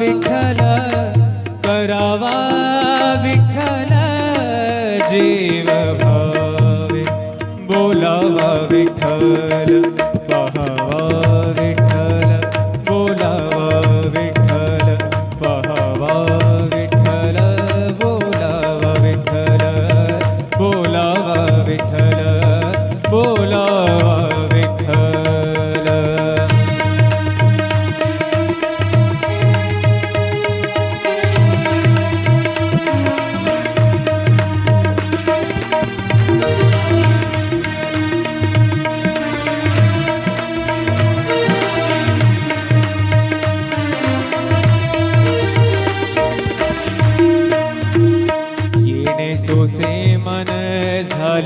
विठ्ठल करावा विठ्ठल जीव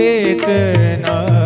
ਹੇਤ ਨਾ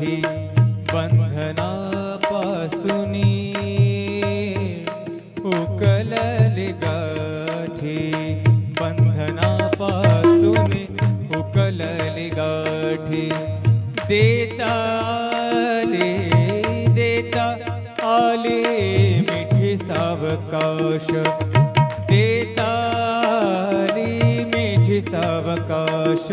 गाठी बंधनापासूनी उकलली गाठी. बंधनापासूनी उकलली गाठी. देता आले देता आले मिठी सावकाश. देताली मिठी सावकाश.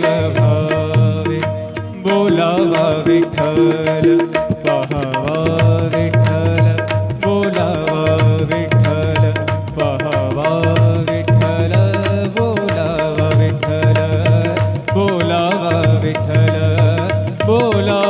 भावे बोलावा विठ्ठल पहावा विठ्ठल बोलावा विठ्ठल पहावा विठ्ठल बोलावा विठ्ठल बोलावा विठ्ठल बोलावा